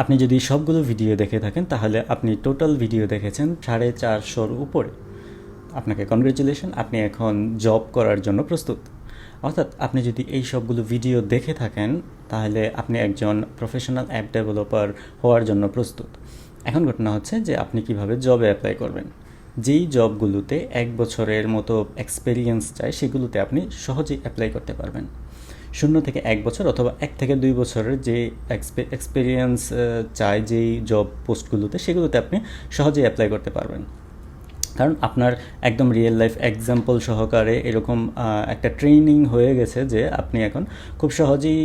আপনি যদি সবগুলো ভিডিও দেখে থাকেন, তাহলে আপনি টোটাল ভিডিও দেখেছেন সাড়ে চারশোর উপরে। আপনাকে কনগ্রেচুলেশন আপনি এখন জব করার জন্য প্রস্তুত। অর্থাৎ আপনি যদি এই সবগুলো ভিডিও দেখে থাকেন, তাহলে আপনি একজন প্রফেশনাল অ্যাপ ডেভেলপার হওয়ার জন্য প্রস্তুত। এখন ঘটনা হচ্ছে যে আপনি কীভাবে জবে অ্যাপ্লাই করবেন। যেই জবগুলোতে এক বছরের মতো এক্সপেরিয়েন্স চাই, সেগুলোতে আপনি সহজেই অ্যাপ্লাই করতে পারবেন। শূন্য থেকে এক বছর অথবা এক থেকে দুই বছরের যে এক্সপেরিয়েন্স চায় যেই জব পোস্টগুলোতে সেগুলোতে আপনি সহজেই অ্যাপ্লাই করতে পারবেন। কারণ আপনার একদম রিয়েল লাইফ এক্সাম্পল সহকারে এরকম একটা ট্রেনিং হয়ে গেছে যে আপনি এখন খুব সহজেই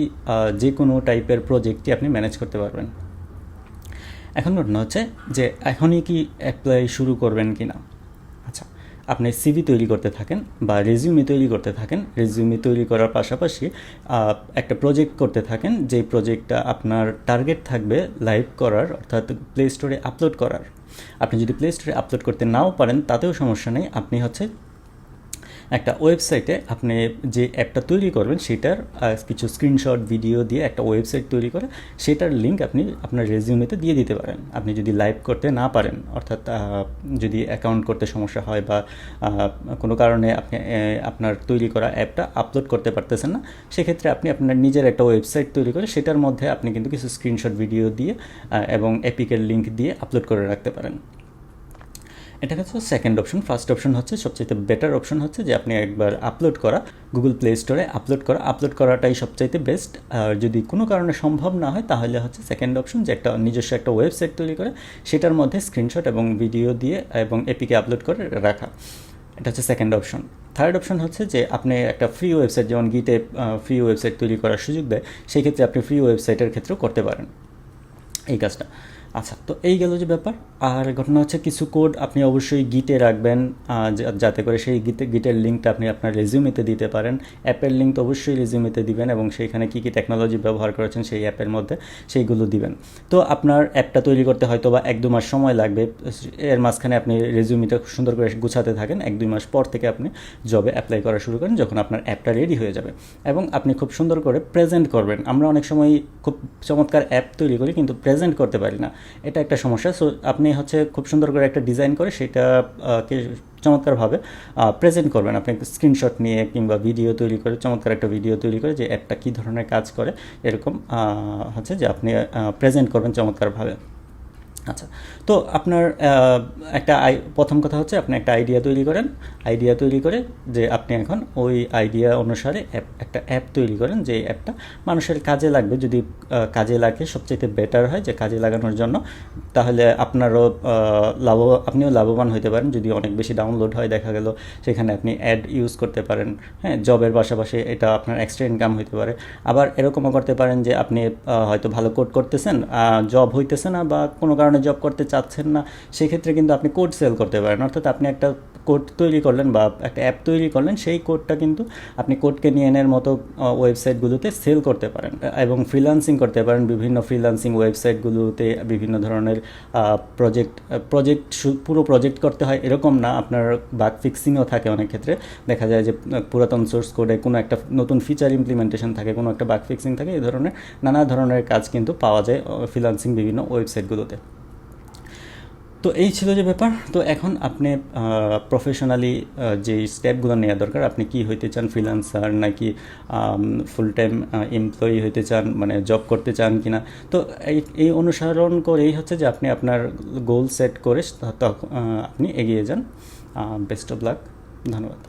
যে কোনো টাইপের প্রজেক্টই আপনি ম্যানেজ করতে পারবেন। এখন ঘটনা হচ্ছে যে এখনই কি অ্যাপ্লাই শুরু করবেন কি না আপনি সিভি তৈরি করতে থাকেন বা রেজিউমি তৈরি করতে থাকেন। রেজিউমি তৈরি করার পাশাপাশি একটা প্রজেক্ট করতে থাকেন, যেই প্রজেক্টটা আপনার টার্গেট থাকবে লাইভ করার, অর্থাৎ প্লে স্টোরে আপলোড করার। আপনি যদি প্লে স্টোরে আপলোড করতে নাও পারেন, তাতেও সমস্যা নেই। আপনি হচ্ছে একটা ওয়েবসাইটে আপনি যে অ্যাপটা তৈরি করবেন, সেটার কিছু স্ক্রিনশট ভিডিও দিয়ে একটা ওয়েবসাইট তৈরি করে, সেটার লিঙ্ক আপনি আপনার রেজিউমেতে দিয়ে দিতে পারেন। আপনি যদি লাইভ করতে না পারেন, অর্থাৎ যদি অ্যাকাউন্ট করতে সমস্যা হয় বা কোনো কারণে আপনি আপনার তৈরি করা অ্যাপটা আপলোড করতে পারতেছেন না, সেক্ষেত্রে আপনি আপনার নিজের একটা ওয়েবসাইট তৈরি করে, সেটার মধ্যে আপনি কিন্তু কিছু স্ক্রিনশট ভিডিও দিয়ে এবং অ্যাপিকের লিঙ্ক দিয়ে আপলোড করে রাখতে পারেন। এটা হচ্ছে সেকেন্ড অপশন ফার্স্ট অপশন হচ্ছে সবচাইতে বেটার অপশন হচ্ছে যে আপনি একবার আপলোড করা গুগল প্লে স্টোরে আপলোড করা। আপলোড করাটাই সবচাইতে বেস্ট আর যদি কোনো কারণে সম্ভব না হয়, তাহলে হচ্ছে সেকেন্ড অপশন যে একটা নিজস্ব একটা ওয়েবসাইট তৈরি করে, সেটার মধ্যে স্ক্রিনশট এবং ভিডিও দিয়ে এবং এপিকে আপলোড করে রাখা। এটা হচ্ছে সেকেন্ড অপশন থার্ড অপশন হচ্ছে যে আপনি একটা ফ্রি ওয়েবসাইট যেমন গিটে ফ্রি ওয়েবসাইট তৈরি করার সুযোগ দেয়, সেই ক্ষেত্রে আপনি ফ্রি ওয়েবসাইটের ক্ষেত্রেও করতে পারেন। এই কাজটা। আচ্ছা তো এই গেল যে ব্যাপার। আর ঘটনা হচ্ছে কিছু কোড আপনি অবশ্যই গিটে রাখবেন যাতে করে সেই গিটে গিটের লিঙ্কটা আপনি আপনার রেজিউমেতে দিতে পারেন। অ্যাপের লিঙ্ক তো অবশ্যই রেজিউমেতে দিবেন এবং সেইখানে কী কী টেকনোলজি ব্যবহার করেছেন সেই অ্যাপের মধ্যে সেইগুলো দিবেন। তো আপনার অ্যাপটা তৈরি করতে হয়তো বা এক দু মাস সময় লাগবে। এর মাঝখানে আপনি রেজিউমিটা খুব সুন্দর করে গুছাতে থাকেন। এক দুই মাস পর থেকে আপনি জবে অ্যাপ্লাই করা শুরু করেন, যখন আপনার অ্যাপটা রেডি হয়ে যাবে। এবং আপনি খুব সুন্দর করে প্রেজেন্ট করবেন। আমরা অনেক সময় খুব চমৎকার অ্যাপ তৈরি করি, কিন্তু প্রেজেন্ট করতে পারি না। এটা একটা সমস্যা। সো আপনি হচ্ছে খুব সুন্দর করে একটা ডিজাইন করে সেটা চমৎকারভাবে প্রেজেন্ট করবেন। আপনি স্ক্রিনশট নিয়ে কিংবা ভিডিও তৈরি করে, চমৎকার একটা ভিডিও তৈরি করে যে অ্যাপটা কী ধরনের কাজ করে, এরকম হচ্ছে যে আপনি প্রেজেন্ট করবেন চমৎকারভাবে। আচ্ছা তো আপনার একটা প্রথম কথা হচ্ছে আপনি একটা আইডিয়া তৈরি করেন। আইডিয়া তৈরি করে যে আপনি এখন ওই আইডিয়া অনুসারে অ্যাপ একটা অ্যাপ তৈরি করেন যে অ্যাপটা মানুষের কাজে লাগবে। যদি কাজে লাগে সবচেয়ে বেটার হয় যে কাজে লাগানোর জন্য, তাহলে আপনারও লাভ, আপনিও লাভবান হতে পারেন। যদি অনেক বেশি ডাউনলোড হয়, দেখা গেল সেখানে আপনি অ্যাড ইউজ করতে পারেন। হ্যাঁ জবের পাশাপাশি এটা আপনার এক্সট্রা ইনকাম হতে পারে। আবার এরকমও করতে পারেন যে আপনি হয়তো ভালো কোড করতেছেন জব হইতেছে না বা কোনো কারণে জব করতে চাচ্ছেন না, সেক্ষেত্রে কিন্তু আপনি কোড সেল করতে পারেন। অর্থাৎ আপনি একটা কোড তৈরি করলেন বা একটা অ্যাপ তৈরি করলেন, সেই কোডটা কিন্তু আপনি কোডকে নিয়ে এনের মতো ওয়েবসাইটগুলোতে সেল করতে পারেন এবং ফ্রিলান্সিং করতে পারেন। বিভিন্ন ফ্রিলান্সিং ওয়েবসাইটগুলোতে বিভিন্ন ধরনের প্রজেক্ট প্রজেক্ট পুরো প্রজেক্ট করতে হয়। এরকম না, আপনার বাগ ফিক্সিংও থাকে অনেক ক্ষেত্রে। দেখা যায় যে পুরাতন সোর্স কোডে কোনো একটা নতুন ফিচার ইমপ্লিমেন্টেশন থাকে, কোনো একটা বাগ ফিক্সিং থাকে এই ধরনের নানা ধরনের কাজ কিন্তু পাওয়া যায় ফ্রিলান্সিং বিভিন্ন ওয়েবসাইটগুলোতে তো এই ছিল যে ব্যাপার। তো এখন আপনি প্রফেশনালি যে স্টেপগুলো নেওয়া দরকার, আপনি কি হইতে চান ফ্রিলান্সার নাকি ফুল টাইম এমপ্লয়ি হইতে চান মানে জব করতে চান কি না তো এই এই অনুসরণ করেই হচ্ছে যে আপনি আপনার গোল সেট করে আপনি এগিয়ে যান। বেস্ট অফ লাক ধন্যবাদ।